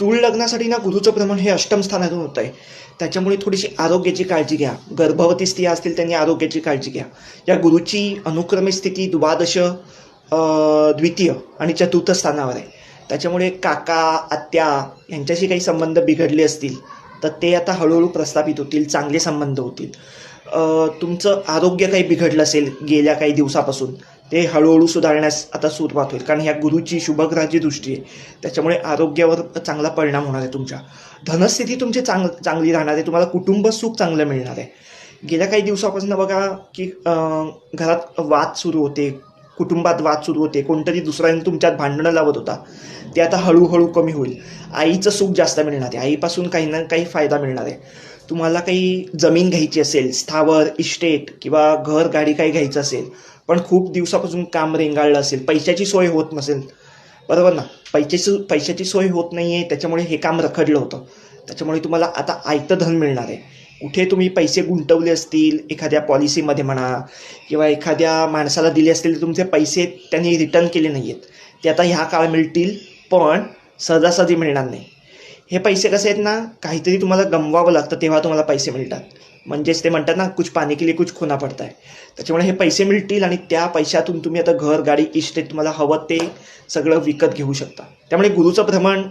तूळ लग्नासाठी ना गुरुचं प्रमाण हे अष्टम स्थानातून होत आहे. त्याच्यामुळे थोडीशी आरोग्याची काळजी घ्या. गर्भवती स्त्रिया असतील त्यांनी आरोग्याची काळजी घ्या. या गुरुची अनुक्रमे स्थिती द्वादश द्वितीय आणि चतुर्थ स्थानावर आहे. त्याच्यामुळे काका आत्या यांच्याशी काही संबंध बिघडले असतील तर ते आता हळूहळू प्रस्थापित होतील चांगले संबंध होतील. तुमचं आरोग्य काही बिघडलं असेल गेल्या काही दिवसापासून ते हळूहळू सुधारण्यास आता सुरुवात होईल. कारण ह्या गुरुची शुभग्रहाची दृष्टी आहे. त्याच्यामुळे आरोग्यावर चांगला परिणाम होणार आहे तुमच्या. धनस्थिती तुमची चांग चांगली राहणार आहे. तुम्हाला कुटुंब सुख चांगलं मिळणार आहे. गेल्या काही दिवसापासून बघा की घरात वाद सुरू होते. कुटुंबात वाद सुरू होते. कोणतरी दुसऱ्याने तुमच्यात भांडणं लावत होता. ते आता हळूहळू कमी होईल. आईचं सुख जास्त मिळणार आहे. आईपासून काही ना काही फायदा मिळणार आहे. तुम्हाला काही जमीन घ्यायची असेल स्थावर इस्टेट किंवा घर गाडी काही घ्यायचं असेल पण खूप दिवसापासून काम रेंगाळलं असेल पैशाची सोय होत नसेल बरोबर ना? पैशाची पैशाची सोय होत नाही आहे त्याच्यामुळे हे काम रखडलं होतं. त्याच्यामुळे तुम्हाला आता आयतं धन मिळणार आहे. कुठे तुम्ही पैसे गुंतवले असतील एखाद्या पॉलिसीमध्ये म्हणा किंवा एखाद्या माणसाला दिले असतील तर तुमचे पैसे त्यांनी रिटर्न केले नाही आहेत ते आता ह्या काळ मिळतील पण सहजासहजी मिळणार नाही. हे पैसे कसे आहेत ना काहीतरी तुम्हाला गमवावं लागतं तेव्हा तुम्हाला पैसे मिळतात. म्हणजेच ते म्हणतात ना कुछ पाणी के लिए कुछ खोना पडताय. त्याच्यामुळे हे पैसे मिळतील आणि त्या पैशातून तुम्ही आता घर गाडी इस्टेट तुम्हाला हवं ते सगळं विकत घेऊ शकता. त्यामुळे गुरुचं भ्रमण